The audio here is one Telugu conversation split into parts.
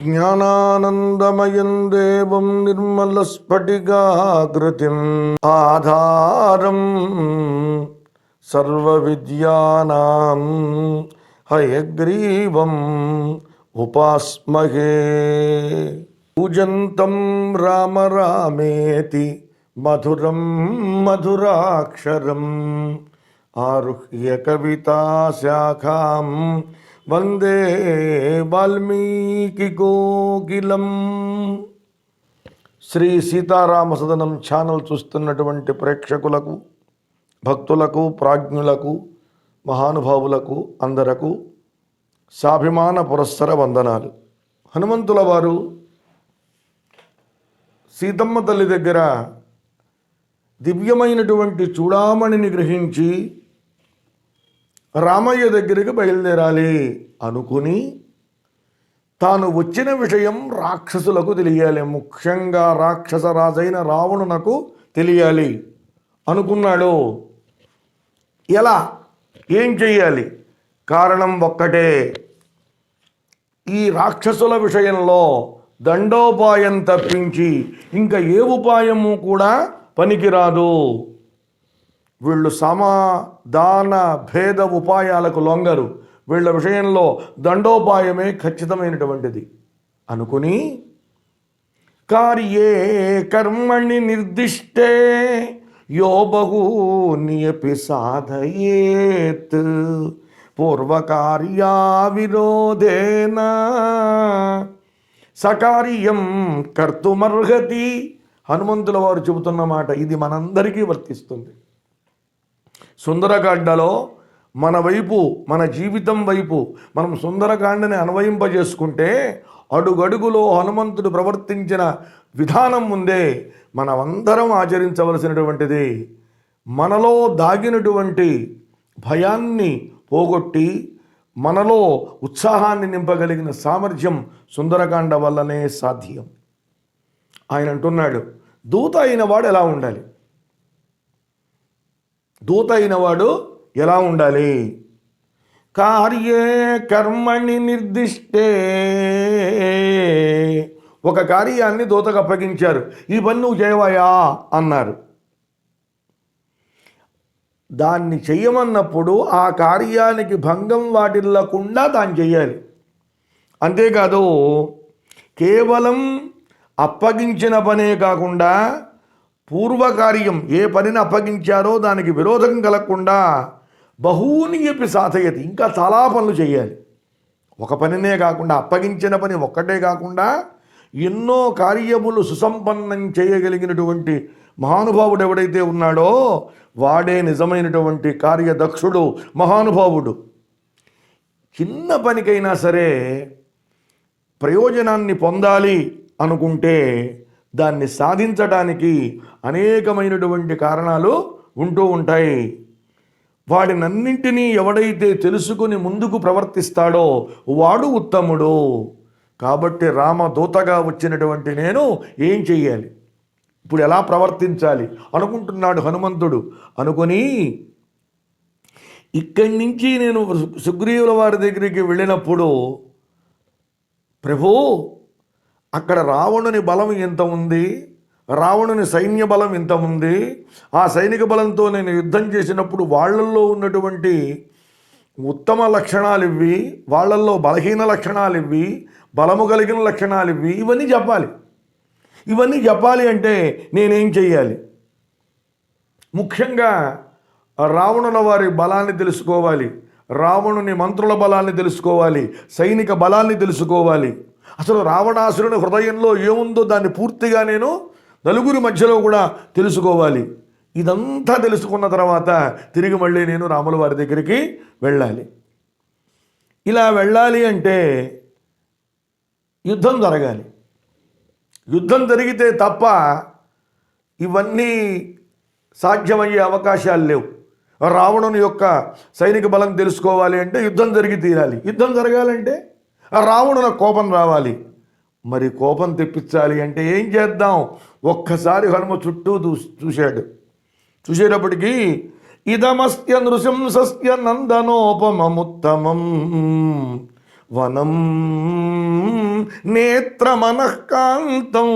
జ్ఞానానందమయం దేవం నిర్మలస్ఫటికాకృతిం ఆధారం సర్వ విద్యానాం హయగ్రీవం ఉపాస్మహే. పూజంతం రామ రామేతి మధురం మధురాక్షరం ఆరుహ్య కవితా శాఖాం వందే వాల్మీకి కోకిలం శ్రీ సీతారామ సదనం ఛానల్ చూస్తున్నటువంటి ప్రేక్షకులకు భక్తులకు ప్రాజ్ఞులకు మహానుభావులకు అందరకు సాభిమాన పురస్సర వందనాలు. హనుమంతుల వారు సీతమ్మ తల్లి దగ్గర దివ్యమైనటువంటి చూడామణిని గ్రహించి రామయ్య దగ్గరికి బయలుదేరాలి అనుకుని తాను వచ్చిన విషయం రాక్షసులకు తెలియాలి. ముఖ్యంగా రాక్షస రాజైన రావణునకు తెలియాలి. అనుకున్నాడు. ఎలా? ఏం చెయ్యాలి? కారణం ఒక్కటే. ఈ రాక్షసుల విషయంలో దండోపాయం తప్పించి ఇంకా ఏ ఉపాయము కూడా పనికిరాదు. వీళ్ళు సమాధాన భేద ఉపాయాలకు లొంగరు. వీళ్ళ విషయంలో దండోపాయమే ఖచ్చితమైనటువంటిది. అనుకుని కార్యే కర్మణి నిర్దిష్టే యో బహూనియపి సాధయేత్ పూర్వకార్యా విరోధేన సకార్యం కర్తుమర్హతి. హనుమంతుల వారు చెబుతున్న మాట ఇది మనందరికీ వర్తిస్తుంది. సుందరకాండలో మన వైపు మన జీవితం వైపు మనం సుందరకాండని అన్వయింపజేసుకుంటే అడుగడుగులో హనుమంతుడు ప్రవర్తించిన విధానం ముందే మనమందరం ఆచరించవలసినటువంటిది. మనలో దాగినటువంటి భయాన్ని పోగొట్టి మనలో ఉత్సాహాన్ని నింపగలిగిన సామర్థ్యం సుందరకాండ వల్లనే సాధ్యం. ఆయన అంటున్నాడు దూత అయిన వాడు ఎలా ఉండాలి? దూత అయిన వాడు ఎలా ఉండాలి? కార్యే కర్మణి నిర్దిష్టే. ఒక కార్యాన్ని దూతకు అప్పగించారు. ఈ పని నువ్వు చేయవయా అన్నారు. దాన్ని చెయ్యమన్నప్పుడు ఆ కార్యానికి భంగం వాటిల్లకుండా దాన్ని చెయ్యాలి. అంతేకాదు కేవలం అప్పగించిన పనే కాకుండా పూర్వకార్యం ఏ పనిని అప్పగించారో దానికి విరోధం కలగకుండా బహూని చెప్పి సాధయతి. ఇంకా చాలా పనులు చేయాలి. ఒక పనినే కాకుండా అప్పగించిన పని ఒక్కటే కాకుండా ఎన్నో కార్యములు సుసంపన్నం చేయగలిగినటువంటి మహానుభావుడు ఎవడైతే ఉన్నాడో వాడే నిజమైనటువంటి కార్యదక్షుడు మహానుభావుడు. చిన్న పనికైనా సరే ప్రయోజనాన్ని పొందాలి అనుకుంటే దాన్ని సాధించడానికి అనేకమైనటువంటి కారణాలు ఉంటూ ఉంటాయి. వాడినన్నింటినీ ఎవడైతే తెలుసుకుని ముందుకు ప్రవర్తిస్తాడో వాడు ఉత్తముడు. కాబట్టి రామదూతగా వచ్చినటువంటి నేను ఏం చెయ్యాలి? ఇప్పుడు ఎలా ప్రవర్తించాలి? అనుకుంటున్నాడు హనుమంతుడు. అనుకొని ఇక్కడి నుంచి నేను సుగ్రీవుల వారి దగ్గరికి వెళ్ళినప్పుడు ప్రభు అక్కడ రావణుని బలం ఎంత ఉంది? రావణుని సైన్య బలం ఎంత ఉంది? ఆ సైనిక బలంతో నేను యుద్ధం చేసినప్పుడు వాళ్ళల్లో ఉన్నటువంటి ఉత్తమ లక్షణాలు ఇవి వాళ్ళల్లో బలహీన లక్షణాలు ఇవి బలము కలిగిన లక్షణాలు ఇవి ఇవన్నీ చెప్పాలి. ఇవన్నీ చెప్పాలి అంటే నేనేం చెయ్యాలి? ముఖ్యంగా రావణుల వారి బలాన్ని తెలుసుకోవాలి. రావణుని మంత్రుల బలాన్ని తెలుసుకోవాలి. సైనిక బలాన్ని తెలుసుకోవాలి. అసలు రావణాసురుని హృదయంలో ఏముందో దాన్ని పూర్తిగా నేను నలుగురి మధ్యలో కూడా తెలుసుకోవాలి. ఇదంతా తెలుసుకున్న తర్వాత తిరిగి మళ్ళీ నేను రాముల వారి దగ్గరికి వెళ్ళాలి. ఇలా వెళ్ళాలి అంటే యుద్ధం జరగాలి. యుద్ధం జరిగితే తప్ప ఇవన్నీ సాధ్యమయ్యే అవకాశాలు లేవు. రావణుని యొక్క సైనిక బలం తెలుసుకోవాలి అంటే యుద్ధం జరిగి తీరాలి. యుద్ధం జరగాలంటే రావణున కోపం రావాలి. మరి కోపం తెప్పించాలి అంటే ఏం చేద్దాం? ఒక్కసారి హనుమ చుట్టూ చూ చూశాడు. చూసేటప్పటికీ ఇదమస్య నృశంసస్య నందనోపమముత్తమం. వనం నేత్రమనఃకాంతం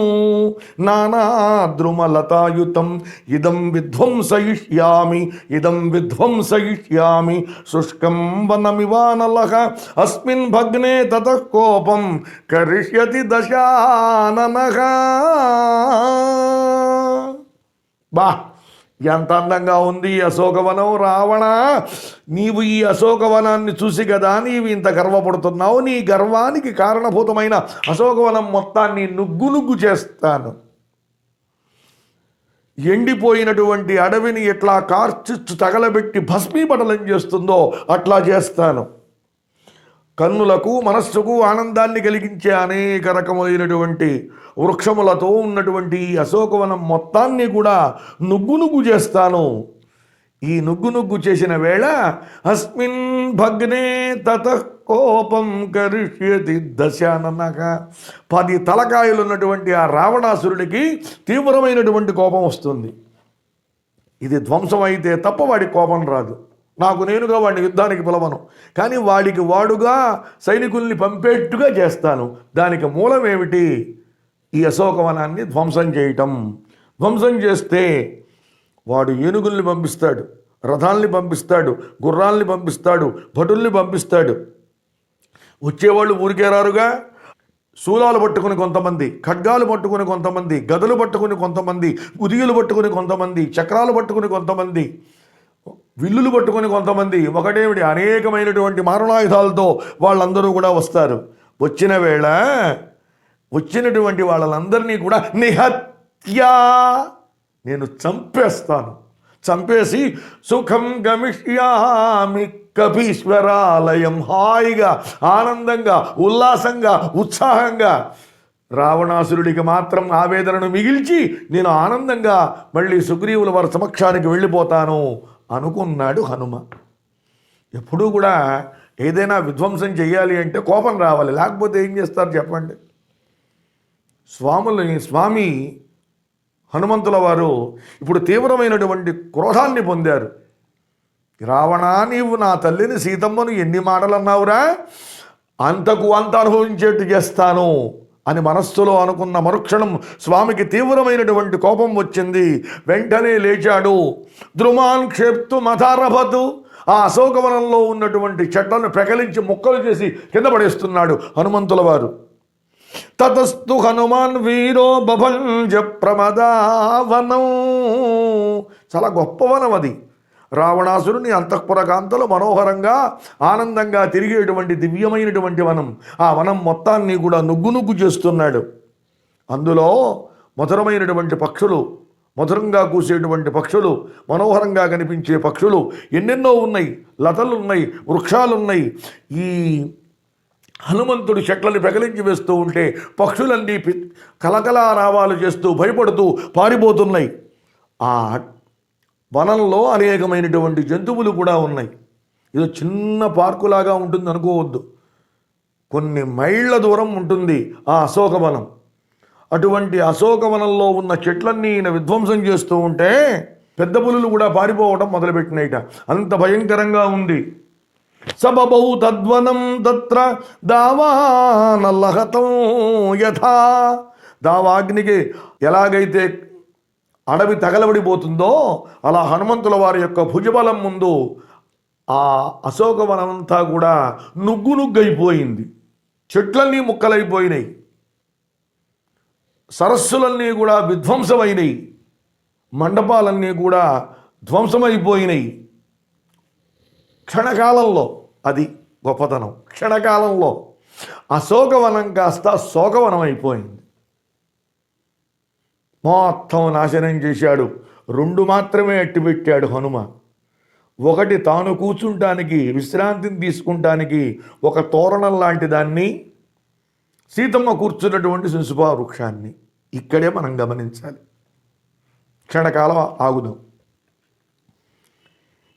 నానాద్రుమలతాయుతం ఇదం విధ్వంసయిష్యామి ఇదం విధ్వంసయిష్యామి శుష్కం వనమివానలః అస్మిన్ భగ్నే తతః కోపం కరిష్యతి దశాననః బా ఎంత అందంగా ఉంది ఈ అశోకవనం? రావణ నీవు ఈ అశోకవనాన్ని చూసి కదా నీవు ఇంత గర్వపడుతున్నావు. నీ గర్వానికి కారణభూతమైన అశోకవనం మొత్తాన్ని నుగ్గు నుగ్గు చేస్తాను. ఎండిపోయినటువంటి అడవిని ఎట్లా కార్చిచ్చు తగలబెట్టి భస్మీపటలం చేస్తుందో అట్లా చేస్తాను. కన్నులకు మనస్సుకు ఆనందాన్ని కలిగించే అనేక రకమైనటువంటి వృక్షములతో ఉన్నటువంటి ఈ అశోకవనం మొత్తాన్ని కూడా నుగ్గు నుగ్గు చేస్తాను. ఈ నుగ్గు నుగ్గు చేసిన వేళ అస్మిన్ భగ్నే తత కోపం కరిష్యతి దశాననక పది తలకాయలు ఉన్నటువంటి ఆ రావణాసురుడికి తీవ్రమైనటువంటి కోపం వస్తుంది. ఇది ధ్వంసం అయితే తప్ప వాడి కోపం రాదు. నాకు నేనుగా వాడిని యుద్ధానికి పిలవను. కానీ వాడికి వాడుగా సైనికుల్ని పంపేట్టుగా చేస్తాను. దానికి మూలం ఏమిటి? ఈ అశోకవనాన్ని ధ్వంసం చేయటం. ధ్వంసం చేస్తే వాడు ఏనుగుల్ని పంపిస్తాడు రథాల్ని పంపిస్తాడు గుర్రాల్ని పంపిస్తాడు భటుల్ని పంపిస్తాడు. వచ్చేవాళ్ళు ఊరికే రారుగా? శూలాలు పట్టుకుని కొంతమంది ఖడ్గాలు పట్టుకుని కొంతమంది గదులు పట్టుకుని కొంతమంది ఉదియులు పట్టుకుని కొంతమంది చక్రాలు పట్టుకుని కొంతమంది. విల్లులు పట్టుకొని కొంతమంది ఒకటేమిటి? అనేకమైనటువంటి మారణాయుధాలతో వాళ్ళందరూ కూడా వస్తారు. వచ్చిన వేళ వచ్చినటువంటి వాళ్ళందరినీ కూడా నిహత్యా నేను చంపేస్తాను. చంపేసి సుఖం గమిష్యామి కపీశ్వరాలయం హాయిగా ఆనందంగా ఉల్లాసంగా ఉత్సాహంగా రావణాసురుడికి మాత్రం ఆవేదనను మిగిల్చి నేను ఆనందంగా మళ్ళీ సుగ్రీవుల వారి సమక్షానికి వెళ్ళిపోతాను. అనుకున్నాడు హనుమ. ఎప్పుడూ కూడా ఏదైనా విధ్వంసం చేయాలి అంటే కోపం రావాలి. లేకపోతే ఏం చేస్తారు చెప్పండి? స్వాములని స్వామి హనుమంతుల వారు ఇప్పుడు తీవ్రమైనటువంటి క్రోధాన్ని పొందారు. రావణా నీవు నా తల్లిని సీతమ్మను ఎన్ని మాటలు అన్నావురా అంతకు అంత అనుభవించేట్టు చేస్తాను. అని మనస్సులో అనుకున్న మరుక్షణం స్వామికి తీవ్రమైనటువంటి కోపం వచ్చింది. వెంటనే లేచాడు. ద్రుమాన్ క్షేప్తు మథారభతు ఆ అశోకవనంలో ఉన్నటువంటి చెట్లను ప్రకలించి ముక్కలు చేసి కింద పడేస్తున్నాడు హనుమంతుల వారు. తతస్తు హనుమాన్ వీరో బభంజ ప్రమదావనం. చాలా గొప్ప వనం అది. రావణాసురుని అంతఃపుర కాంతలు మనోహరంగా ఆనందంగా తిరిగేటువంటి దివ్యమైనటువంటి వనం. ఆ వనం మొత్తాన్ని కూడా నుగ్గు నుగ్గు చేస్తున్నాడు. అందులో మధురమైనటువంటి పక్షులు మధురంగా కూసేటువంటి పక్షులు మనోహరంగా కనిపించే పక్షులు ఎన్నెన్నో ఉన్నాయి. లతలు ఉన్నాయి ఈ హనుమంతుడు చెట్లని పెగలించి వేస్తూ ఉంటే పక్షులన్నీ కలకలా రావాలు చేస్తూ భయపడుతూ పారిపోతున్నాయి. ఆ వనంలో అనేకమైనటువంటి జంతువులు కూడా ఉన్నాయి. ఇది చిన్న పార్కులాగా ఉంటుంది అనుకోవద్దు. కొన్ని మైళ్ళ దూరం ఉంటుంది ఆ అశోకవనం అటువంటి అశోకవనంలో ఉన్న చెట్లన్నీ ఈయన విధ్వంసం చేస్తూ ఉంటే పెద్ద పులులు కూడా పారిపోవడం మొదలుపెట్టినాయిట. అంత భయంకరంగా ఉంది. సబబౌ తద్వనం తత్ర దావానలహతం యథా. దావాగ్నికి ఎలాగైతే అడవి తగలబడిపోతుందో అలా హనుమంతుల వారి యొక్క భుజబలం ముందు ఆ అశోకవనమంతా కూడా నుగ్గు నుగ్గైపోయింది. చెట్లన్నీ ముక్కలైపోయినాయి. సరస్సులన్నీ కూడా విధ్వంసమైనవి మండపాలన్నీ కూడా ధ్వంసమైపోయినాయి. క్షణకాలంలో అది గొప్పతనం. క్షణకాలంలో అశోకవనం కాస్త శోకవనం అయిపోయింది మొత్తం నాశనం చేశాడు. రెండు మాత్రమే అట్టిపెట్టాడు హనుమ. ఒకటి తాను కూర్చుంటానికి విశ్రాంతిని తీసుకుంటానికి ఒక తోరణం లాంటి దాన్ని సీతమ్మ కూర్చున్నటువంటి శిశుభా వృక్షాన్ని ఇక్కడే మనం గమనించాలి. క్షణకాలం ఆగుదాం.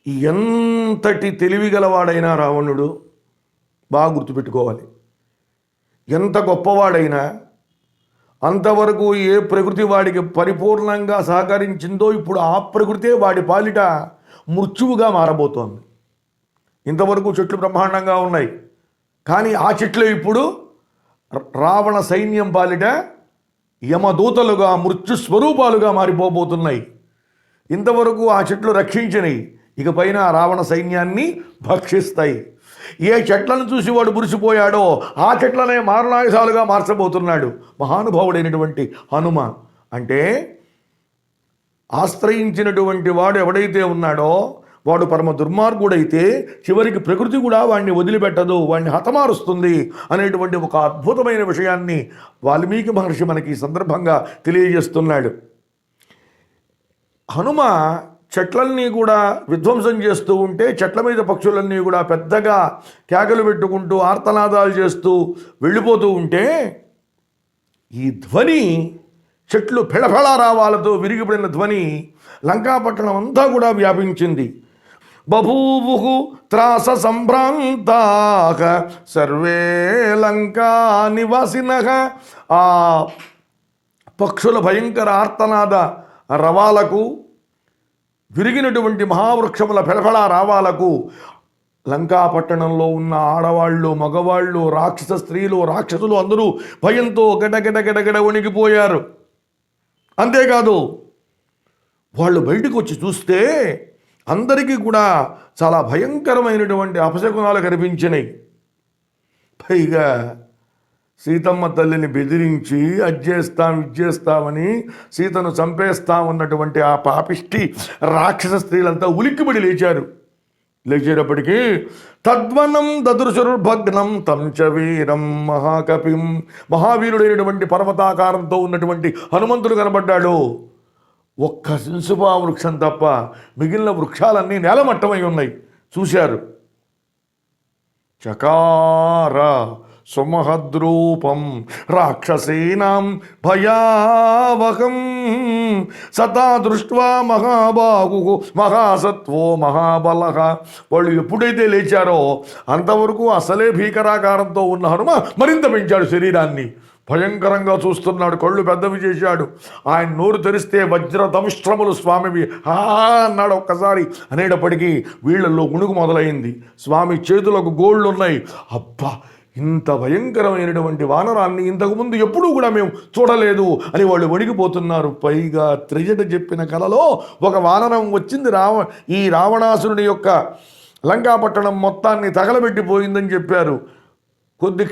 ఎంతటి తెలివిగలవాడైనా రావణుడు బాగా గుర్తుపెట్టుకోవాలి. ఎంత గొప్పవాడైనా అంతవరకు ఏ ప్రకృతి వాడికి పరిపూర్ణంగా సహకరించిందో ఇప్పుడు ఆ ప్రకృతే వాడి పాలిట మృత్యువుగా మారబోతోంది. ఇంతవరకు చెట్లు బ్రహ్మాండంగా ఉన్నాయి. కానీ ఆ చెట్లు ఇప్పుడు రావణ సైన్యం పాలిట యమదూతలుగా మృత్యు స్వరూపాలుగా మారిపోబోతున్నాయి. ఇంతవరకు ఆ చెట్లు రక్షించినవి ఇక పైన రావణ సైన్యాన్ని భక్షిస్తాయి. ఏ చెట్లను చూసి వాడు మురిసిపోయాడో ఆ చెట్లనే మారణాయుధాలుగా మార్చబోతున్నాడు. మహానుభావుడైనటువంటి హనుమ అంటే ఆశ్రయించినటువంటి వాడు ఎవడైతే ఉన్నాడో వాడు పరమ దుర్మార్గుడైతే చివరికి ప్రకృతి కూడా వాడిని వదిలిపెట్టదు వాడిని హతమారుస్తుంది అనేటువంటి ఒక అద్భుతమైన విషయాన్ని వాల్మీకి మహర్షి మనకి ఈ సందర్భంగా తెలియజేస్తున్నాడు. హనుమ చెట్లన్నీ కూడా విధ్వంసం చేస్తూ ఉంటే చెట్ల మీద పక్షులన్నీ కూడా పెద్దగా కేకలు పెట్టుకుంటూ ఆర్తనాదాలు చేస్తూ వెళ్ళిపోతూ ఉంటే ఈ ధ్వని చెట్లు ఫెళఫెళ రావాలతో విరిగిపడిన ధ్వని లంకాపట్టణం అంతా కూడా వ్యాపించింది. బభూవు త్రాస సంభ్రాంతా సర్వే లంకా నివాసిన. ఆ పక్షుల భయంకర ఆర్తనాద రవాలకు విరిగినటువంటి మహావృక్షముల ఫెలఫెళ రావాలకు లంకాపట్టణంలో ఉన్న ఆడవాళ్ళు మగవాళ్ళు రాక్షస స్త్రీలు రాక్షసులు అందరూ భయంతో గడగడగడగడ గడగడ వణికిపోయారు. అంతేకాదు వాళ్ళు బయటకు వచ్చి చూస్తే అందరికీ కూడా చాలా భయంకరమైనటువంటి అపశకునాలు కనిపించినాయి. పైగా సీతమ్మ తల్లిని బెదిరించి అజ్జేస్తాం విజ్జేస్తామని సీతను చంపేస్తామన్నటువంటి ఆ పాపిష్టి రాక్షస స్త్రీలంతా ఉలిక్కిబడి లేచారు. లేచేటప్పటికీ తద్వనం దదృశుర్భగ్నం తంచ వీరం మహాకపిం మహావీరుడైనటువంటి పర్వతాకారంతో ఉన్నటువంటి హనుమంతుడు కనబడ్డాడు. ఒక్క శింసుపా వృక్షం తప్ప మిగిలిన వృక్షాలన్నీ నేలమట్టమై ఉన్నాయి. చూశారు. చకార సుమహద్రూపం రాక్షసీనాం భయావహం. సతా దృష్ట్వా మహాబాహు మహాసత్వో మహాబల. వాళ్ళు ఎప్పుడైతే లేచారో అంతవరకు అసలే భీకరాకారంతో ఉన్న హనుమ మరింత పెంచాడు శరీరాన్ని. భయంకరంగా చూస్తున్నాడు కళ్ళు పెద్దవి చేశాడు. ఆయన నోరు తెరిస్తే వజ్ర దంష్ట్రములు స్వామివి. హా అన్నాడు ఒక్కసారి అనేటప్పటికీ వీళ్ళల్లో గుణుగు మొదలైంది. స్వామి చేతులకు గోళ్ళు ఉన్నాయి అబ్బా ఇంత భయంకరమైనటువంటి వానరాన్ని ఇంతకుముందు ఎప్పుడూ కూడా మేము చూడలేదు. అని వాళ్ళు వణిగిపోతున్నారు. పైగా త్రిజట చెప్పిన కలలో ఒక వానరం వచ్చింది. రావ ఈ రావణాసురుని యొక్క లంకాపట్టణం మొత్తాన్ని తగలబెట్టిపోయిందని చెప్పారు. కొద్ది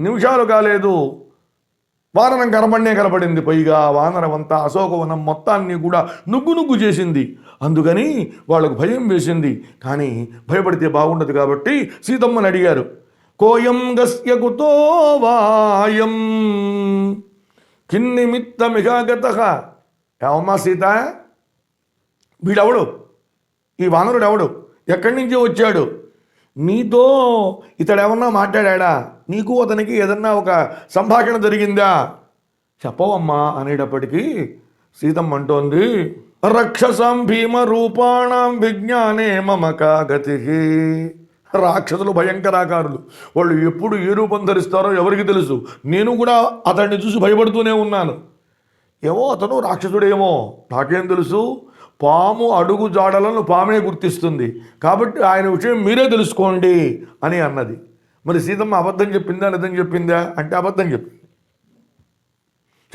నిమిషాలు కాలేదు. వానరం కనబడినే కనబడింది. పైగా వానరం అంతా అశోకవనం మొత్తాన్ని కూడా నుగ్గు నుగ్గు చేసింది. అందుకని వాళ్ళకు భయం వేసింది. కానీ భయపడితే బాగుండదు కాబట్టి సీతమ్మని అడిగారు. కోయం గస్య కుతో వాయం. కిన్నిమిత్తమిగాగత ఏమమ్మా సీత? వీడెవడు? ఈ వానరుడు ఎవడు ఎక్కడి నుంచి వచ్చాడు? నీతో ఇతడేమన్నా మాట్లాడా నీకు అతనికి ఏదన్నా ఒక సంభాషణ జరిగిందా? చెప్పవమ్మా అనేటప్పటికీ సీతమ్మ అంటోంది రక్షసం భీమ రూపాణం విజ్ఞానే మమ కాగతి. రాక్షసులు భయంకరాకారులు. వాళ్ళు ఎప్పుడు ఏ రూపం ధరిస్తారో ఎవరికి తెలుసు. నేను కూడా అతన్ని చూసి భయపడుతూనే ఉన్నాను. ఏమో అతను రాక్షసుడేమో. నాకేం తెలుసు? పాము అడుగు జాడలను పామే గుర్తిస్తుంది. కాబట్టి ఆయన విషయం మీరే తెలుసుకోండి అని అన్నది. మరి సీతమ్మ అబద్ధం చెప్పిందా నిజం చెప్పిందా? అంటే అబద్ధం చెప్పింది.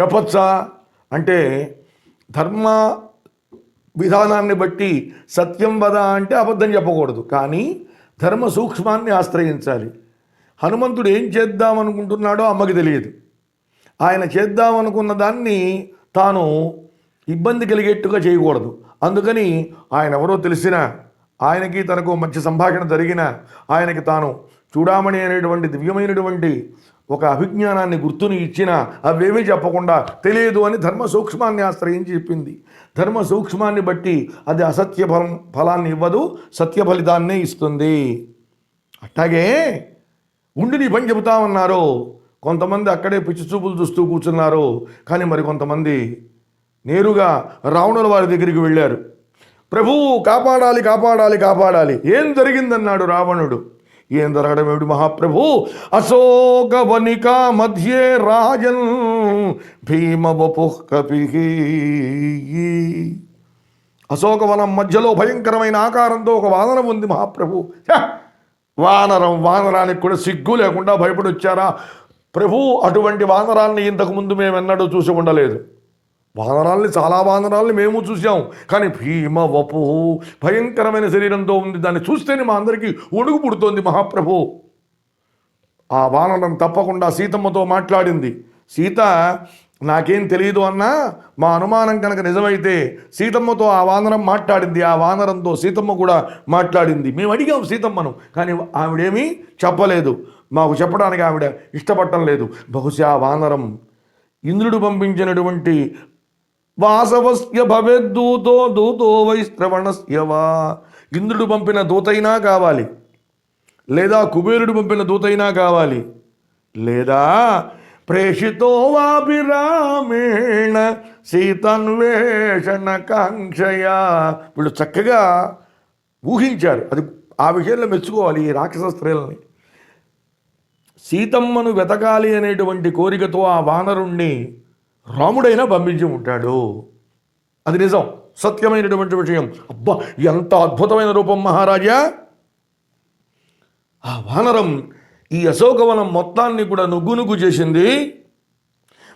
చెప్పొచ్చా? అంటే ధర్మ విధానాన్ని బట్టి సత్యం వద అంటే అబద్ధం చెప్పకూడదు. కానీ ధర్మ సూక్ష్మాన్ని ఆశ్రయించాలి. హనుమంతుడు ఏం చేద్దామనుకుంటున్నాడో అమ్మకి తెలియదు. ఆయన చేద్దామనుకున్న దాన్ని తాను ఇబ్బంది కలిగేట్టుగా చేయకూడదు. అందుకని ఆయన ఎవరో తెలిసినా ఆయనకి తనకు మంచి సంభాషణ జరిగిన ఆయనకి తాను చూడామణి అనేటువంటి దివ్యమైనటువంటి ఒక అభిజ్ఞానాన్ని గుర్తుని ఇచ్చిన అవేమీ చెప్పకుండా తెలియదు అని ధర్మ సూక్ష్మాన్ని ఆశ్రయించి చెప్పింది. ధర్మ సూక్ష్మాన్ని బట్టి అది అసత్య ఫలం ఫలాన్ని ఇవ్వదు సత్య ఫలితాన్నే ఇస్తుంది. అట్లాగే ఉండి నీ పని చెబుతామన్నారు కొంతమంది అక్కడే పిచ్చి చూపులు చూస్తూ కూర్చున్నారు. కానీ మరి కొంతమంది నేరుగా రావణుల వారి దగ్గరికి వెళ్ళారు. ప్రభువు కాపాడాలి కాపాడాలి కాపాడాలి. ఏం జరిగిందన్నాడు రావణుడు? ఏం జరగడం ఏమిటి మహాప్రభు? అశోక వనిక మధ్యే రాజన్ భీమ కపి అశోకవనం మధ్యలో భయంకరమైన ఆకారంతో ఒక వానరం ఉంది మహాప్రభు. వానరం వానరానికి కూడా సిగ్గు లేకుండా భయపడి వచ్చారా ప్రభు అటువంటి వానరాన్ని ఇంతకు ముందు మేము ఎన్నడూ చూసి ఉండలేదు. వానరాల్ని చాలా వానరాల్ని మేము చూసాం కానీ భీమ వపు భయంకరమైన శరీరంతో ఉంది. దాన్ని చూస్తేనే మా అందరికీ ఒడుగు పుడుతోంది మహాప్రభు. ఆ వానరం తప్పకుండా సీతమ్మతో మాట్లాడింది. సీత నాకేం తెలియదు అన్నా మా అనుమానం కనుక నిజమైతే సీతమ్మతో ఆ వానరం మాట్లాడింది. ఆ వానరంతో సీతమ్మ కూడా మాట్లాడింది. మేము అడిగాం సీతమ్మను కానీ ఆవిడేమీ చెప్పలేదు. మాకు చెప్పడానికి ఆవిడ ఇష్టపడటం లేదు. బహుశా ఆ వానరం ఇంద్రుడు పంపించినటువంటి వాసవస్య భవేద్దూతో దూతో వైశ్రవణస్యవా ఇంద్రుడు పంపిన దూతైనా కావాలి. లేదా కుబేరుడు పంపిన దూతైనా కావాలి. లేదా ప్రేషితో వాపి రామేణ సీతన్వేషణ కాంక్షయా వీళ్ళు చక్కగా ఊహించారు. అది ఆ విషయంలో మెచ్చుకోవాలి ఈ రాక్షస స్త్రీలని. సీతమ్మను వెతకాలి అనేటువంటి కోరికతో ఆ వానరుణ్ణి రాముడైనా పంపించి ఉంటాడు. అది నిజం. సత్యమైనటువంటి విషయం. అబ్బా ఎంత అద్భుతమైన రూపం మహారాజా. ఆ వానరం ఈ అశోకవనం మొత్తాన్ని కూడా నుగ్గు నుగ్గు చేసింది.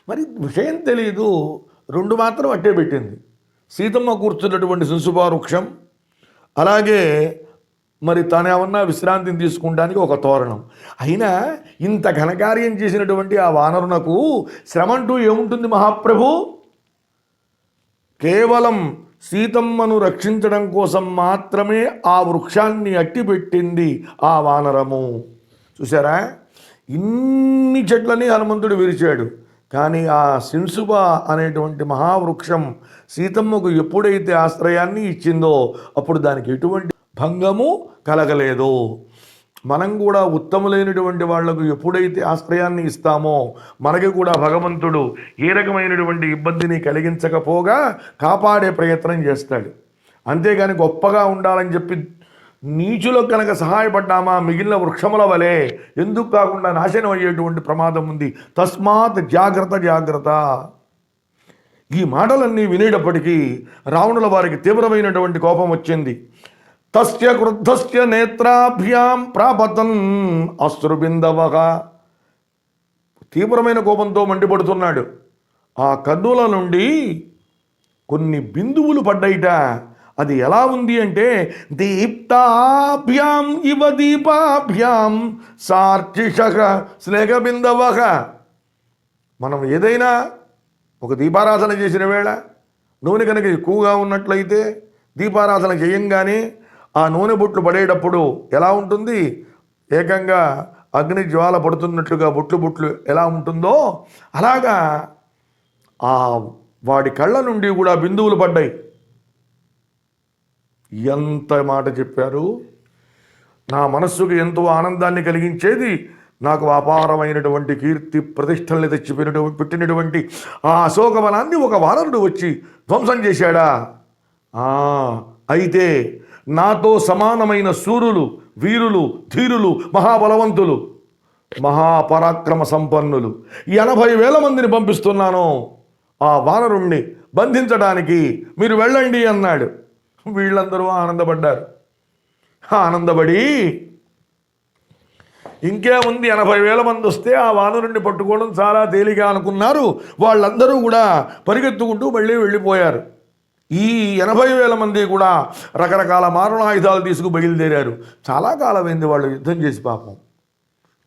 మరి విషయం తెలియదు రెండు మాత్రం అట్టే పెట్టింది. సీతమ్మ కూర్చున్నటువంటి శిశుపా వృక్షం. అలాగే మరి తానేమన్నా విశ్రాంతిని తీసుకుంటానికి ఒక తోరణం. అయినా ఇంత ఘనకార్యం చేసినటువంటి ఆ వానరునకు శ్రమంటూ ఏముంటుంది మహాప్రభు? కేవలం సీతమ్మను రక్షించడం కోసం మాత్రమే ఆ వృక్షాన్ని అట్టిపెట్టింది ఆ వానరము. చూసారా ఇన్ని చెట్లని హనుమంతుడు విరిచాడు. కానీ ఆ శింసుబ అనేటువంటి మహావృక్షం సీతమ్మకు ఎప్పుడైతే ఆశ్రయాన్ని ఇచ్చిందో అప్పుడు దానికి ఎటువంటి భంగము కలగలేదు. మనం కూడా ఉత్తములైనటువంటి వాళ్ళకు ఎప్పుడైతే ఆశ్రయాన్ని ఇస్తామో మనకి కూడా భగవంతుడు ఏ రకమైనటువంటి ఇబ్బందిని కలిగించకపోగా కాపాడే ప్రయత్నం చేస్తాడు. అంతేగాని గొప్పగా ఉండాలని చెప్పి నీచులకు కనుక సహాయపడ్డామా? మిగిలిన వృక్షముల వలె. ఎందుకు కాకుండా నాశనం అయ్యేటువంటి ప్రమాదం ఉంది. తస్మాత్ జాగ్రత్త జాగ్రత్త. ఈ మాటలన్నీ వినేటప్పటికీ రావణుల వారికి తీవ్రమైనటువంటి కోపం వచ్చింది. తస్య క్రుద్ధస్య నేత్రాభ్యాం ప్రాపతన్ అశ్రుబిందవగ తీవ్రమైన కోపంతో మండిపడుతున్నాడు. ఆ కన్నుల నుండి కొన్ని బిందువులు పడ్డాయిట. అది ఎలా ఉంది అంటే దీప్తాభ్యాం ఇవ దీపాభ్యాం సార్చిషక స్నేహబిందవక మనం ఏదైనా ఒక దీపారాధన చేసిన వేళ నూనె కనుక ఎక్కువగా ఉన్నట్లయితే దీపారాధన చేయంగానే ఆ నూనె బుట్లు పడేటప్పుడు ఎలా ఉంటుంది? ఏకంగా అగ్ని జ్వాల పడుతున్నట్లుగా బుట్లు బుట్లు ఎలా ఉంటుందో అలాగా ఆ వాడి కళ్ళ నుండి కూడా బిందువులు పడ్డాయి. ఎంత మాట చెప్పారు? నా మనస్సుకు ఎంతో ఆనందాన్ని కలిగించేది నాకు అపారమైనటువంటి కీర్తి ప్రతిష్టల్ని తెచ్చిపోయిన పెట్టినటువంటి ఆ అశోకవనాన్ని ఒక వానరుడు వచ్చి ధ్వంసం చేశాడా? అయితే నాతో సమానమైన సూరులు వీరులు ధీరులు మహాబలవంతులు మహాపరాక్రమ సంపన్నులు. ఎనభై వేల మందిని పంపిస్తున్నాను. ఆ వానరుణ్ణి బంధించడానికి మీరు వెళ్ళండి అన్నాడు. వీళ్ళందరూ ఆనందపడ్డారు. ఆనందపడి ఇంకేముంది ఎనభై వేల మంది వస్తే ఆ వానరుణ్ణి పట్టుకోవడం చాలా తేలిక అనుకున్నారు. వాళ్ళందరూ కూడా పరిగెత్తుకుంటూ మళ్ళీ వెళ్ళిపోయారు. ఈ ఎనభై వేల మంది కూడా రకరకాల మారణాయుధాలు తీసుకు బయలుదేరారు. చాలా కాలమైంది వాళ్ళు యుద్ధం చేసి పాపం.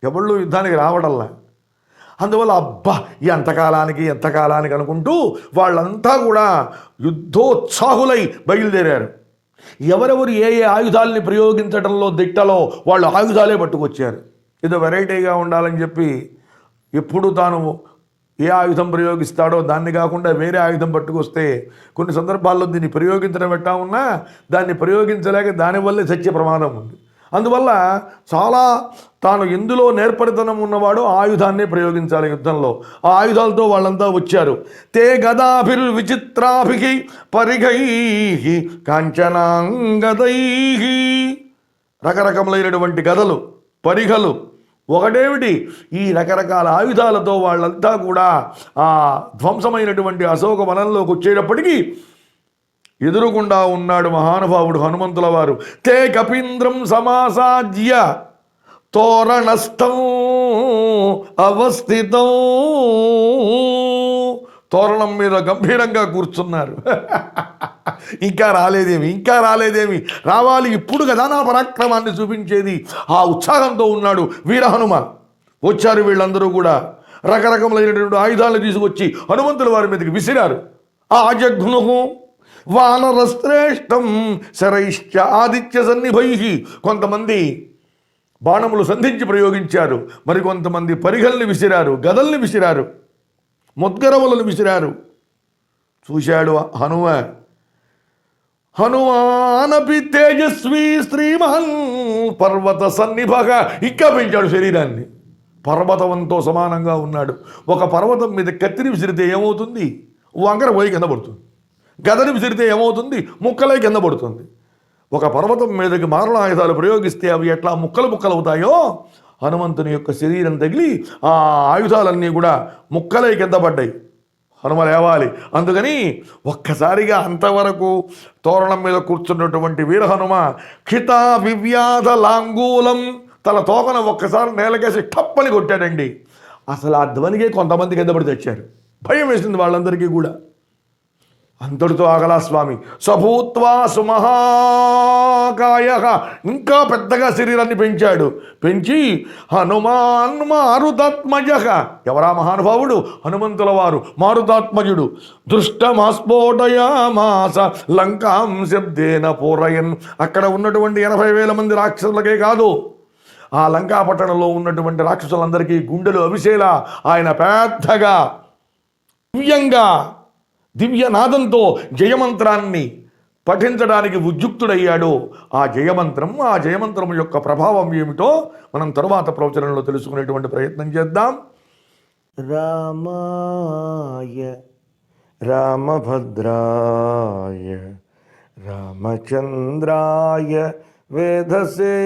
ఎవళ్ళు యుద్ధానికి రావడల్లా అందువల్ల అబ్బా ఎంతకాలానికి ఎంతకాలానికి అనుకుంటూ వాళ్ళంతా కూడా యుద్ధోత్సాహులై బయలుదేరారు. ఎవరెవరు ఏ ఏ ఆయుధాలని ప్రయోగించడంలో దిట్టలో వాళ్ళు ఆయుధాలే పట్టుకొచ్చారు. ఏదో వెరైటీగా ఉండాలని చెప్పి ఎప్పుడు తాను ఏ ఆయుధం ప్రయోగిస్తాడో దాన్ని కాకుండా వేరే ఆయుధం పట్టుకొస్తే కొన్ని సందర్భాల్లో దీన్ని ప్రయోగించడం ఎట్టా ఉన్నా దాన్ని ప్రయోగించలేక దానివల్లే సత్య ప్రమాదం ఉంది. అందువల్ల చాలా తాను ఎందులో నేర్పరితనం ఉన్నవాడో ఆయుధాన్ని ఆయుధాన్నే ప్రయోగించాలి యుద్ధంలో. ఆ ఆయుధాలతో వాళ్ళంతా వచ్చారు. తే గదాభిర్ విచిత్రాభికి పరిగై కాంచనాంగదై రకరకములైనటువంటి గదలు పరిఘలు. ఒకటేమిటి? ఈ రకరకాల ఆయుధాలతో వాళ్ళంతా కూడా ఆ ధ్వంసమైనటువంటి అశోక వనంలోకి వచ్చేటప్పటికీ ఎదురుగుండా ఉన్నాడు మహానుభావుడు హనుమంతుల వారు తే కపీంద్రం సమాసాజ్య తోరణస్థం అవస్థితం. తోరణం మీద గంభీరంగా కూర్చున్నారు. ఇంకా రాలేదేమి? ఇంకా రాలేదేమి? రావాలి ఇప్పుడు కదా నా పరాక్రమాన్ని చూపించేది. ఆ ఉత్సాహంతో ఉన్నాడు వీర హనుమ వచ్చారు వీళ్ళందరూ కూడా. రకరకములైనటువంటి ఆయుధాలు తీసుకొచ్చి హనుమంతుల వారి మీదకి విసిరారు. ఆజఘ్ను వానరశ్రేష్టం శరైశ్చ ఆదిత్య సన్నిభై. కొంతమంది బాణములు సంధించి ప్రయోగించారు. మరికొంతమంది పరిగల్ని విసిరారు గదల్ని విసిరారు. ముద్గరవలను విసిరారు. చూశాడు హనుమ హనుమానపి తేజస్వి శ్రీమహన్ పర్వత సన్నిభగా ఇంకా పెంచాడు శరీరాన్ని. పర్వతవంతో సమానంగా ఉన్నాడు. ఒక పర్వతం మీద కత్తిని విసిరితే ఏమవుతుంది? వంకర పోయి కింద పడుతుంది. గదని విసిరితే ఏమవుతుంది? ముక్కలై కింద పడుతుంది. ఒక పర్వతం మీదకి మారణ ఆయుధాలు ప్రయోగిస్తే అవి ఎట్లా ముక్కలు ముక్కలు అవుతాయో హనుమంతుని యొక్క శరీరం తగిలి ఆ ఆయుధాలన్నీ కూడా ముక్కలై కింద పడ్డాయి. హనుమ లేవాలి. అందుకని ఒక్కసారిగా అంతవరకు తోరణం మీద కూర్చున్నటువంటి వీర హనుమ క్షిత వివ్యాధ లాంగూలం తన తోకన ఒక్కసారి నేలకేసి టప్పని కొట్టాడండి. అసలు ఆ ధ్వనికే కొంతమంది కింద పడి తెచ్చారు. భయం వేసింది వాళ్ళందరికీ కూడా. అంతటితో ఆగలా స్వామి. సభూత్వా సుమహాకాయ. ఇంకా పెద్దగా శరీరాన్ని పెంచాడు. పెంచి హనుమాన్ మారుతాత్మజ. ఎవరా మహానుభావుడు? హనుమంతుల వారు మారుతాత్మజుడు. దృష్టమాస్ఫోటయామాస లంకాం శబ్దేన పూరయన్. అక్కడ ఉన్నటువంటి ఎనభై వేల మంది రాక్షసులకే కాదు ఆ లంకా పట్టణంలో ఉన్నటువంటి రాక్షసులందరికీ గుండెలు అవిసేలా. ఆయన పెద్దగా దివ్యంగా దివ్యనాదంతో జయమంత్రాన్ని పఠించడానికి ఉద్యుక్తుడయ్యాడో. ఆ జయమంత్రం ఆ జయమంత్రం యొక్క ప్రభావం ఏమిటో మనం తరువాత ప్రవచనంలో తెలుసుకునేటువంటి ప్రయత్నం చేద్దాం. రామాయ రామభద్రాయ రామచంద్రాయ వేధసే.